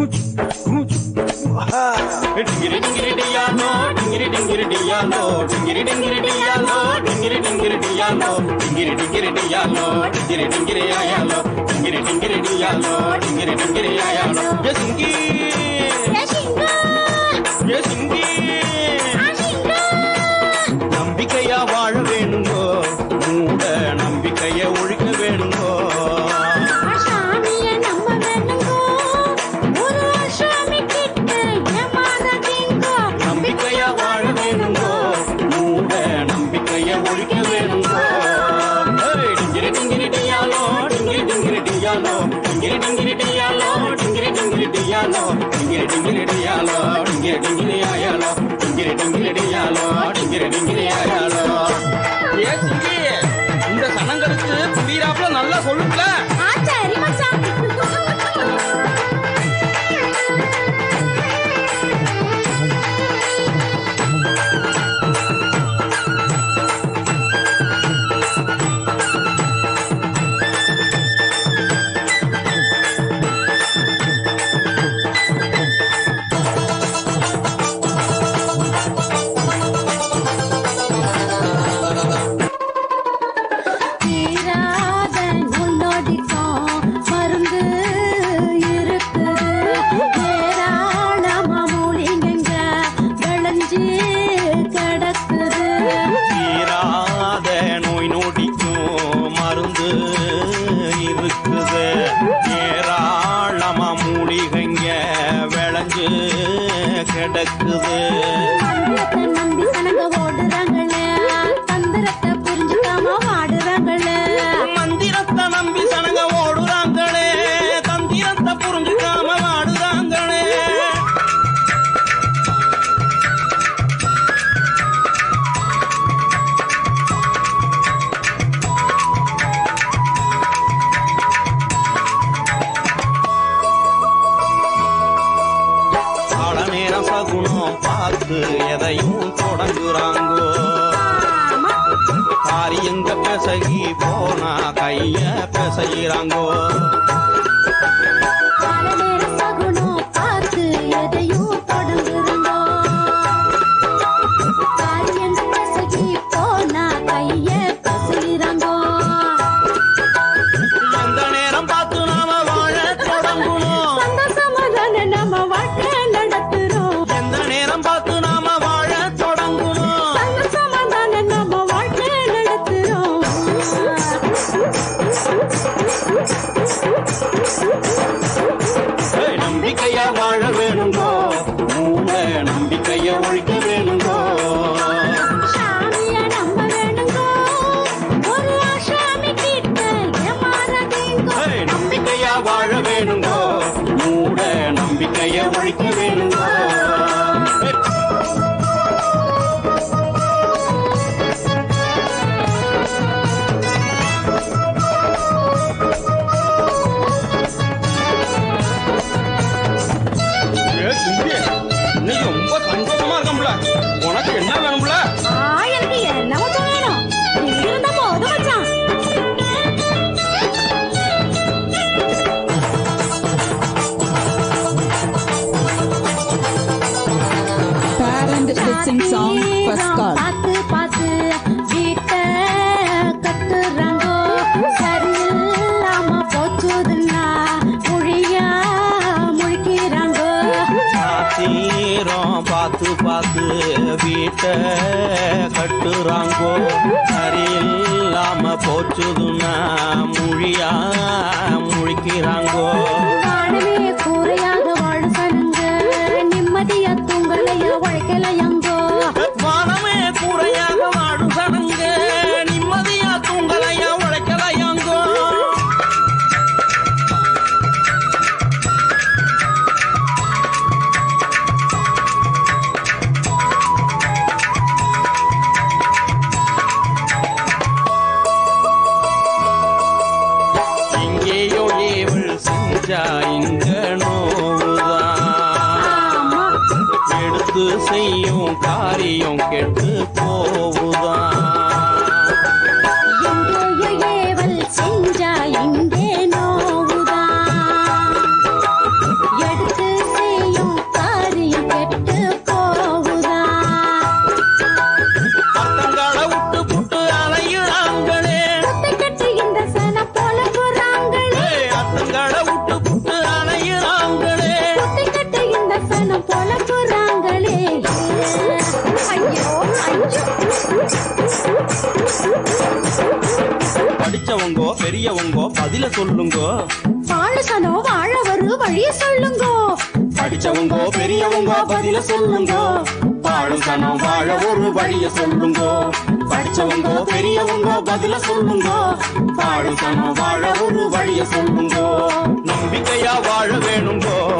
ooch ooch ha dingiri dingiri diya no dingiri dingiri diya no dingiri dingiri diya no dingiri dingiri diya no dingiri dingiri diya no dingiri dingiri aya no dingiri dingiri diya no dingiri dingiri aya no yesungi yeah, நம்பிக்கைய ஒழிக்க டிங்கிரி டிங்கிரி டியாலோ டிங்கிரி டிங்கிரி டியாலோ டிங்கிரி டிங்கிரி டியாலோ டிங்கிரி டிங்கிரி டியாலோ டிங்கிரி டிங்கிரி டியாலோ டிங்கிரி டிங்கிரி ஆயாலோ டிங்கிரி டிங்கிரி டியாலோ டிங்கிரி டிங்கிரி ஆயாலோ ஏ சிங்கி இந்த சனங்களுக்கு புரியாப்புல நல்லா சொல்லுங்களேன் இருக்குது ஏராளமா மூலிகைங்க விளைஞ்சு கிடக்குது. ஆமா. காரியங்க பெசகி போனா கைய பெசைகிறாங்கோ கால நேர நம்பிக்கைய ஒழிக்க Sing song first call. பார்த்து பார்த்து வீட்டை கட்டுறாங்கோ. சரியில்லாம போச்சுதுன்னா மொழியா முழிக்கிறாங்கோ. சாத்தீரம் பார்த்து பார்த்து வீட்டை கட்டுறாங்கோ. சரியில்லாம போச்சுதுன்னா மொழியா முழிக்கிறாங்கோ. செஞ்சா இங்க நோவுதான் எடுத்து செய்யும் காரியம் கெட்டு போவுதான் படிச்சவங்கோ பெரியவங்கோ பதில சொல்லுங்கோ. வாழசனோ வாழ வரு வழிய சொல்லுங்கோ. படிச்சவங்கோ பெரியவங்கோ பதில சொல்லுங்கோ. வாழசனோ வாழ ஒரு வழிய சொல்லுங்கோ. படிச்சவங்கோ பெரியவங்கோ பதில சொல்லுங்கோ. வாழசனோ வாழ ஒரு வழிய சொல்லுங்கோ. நம்பிக்கையா வாழ வேணுங்கோ.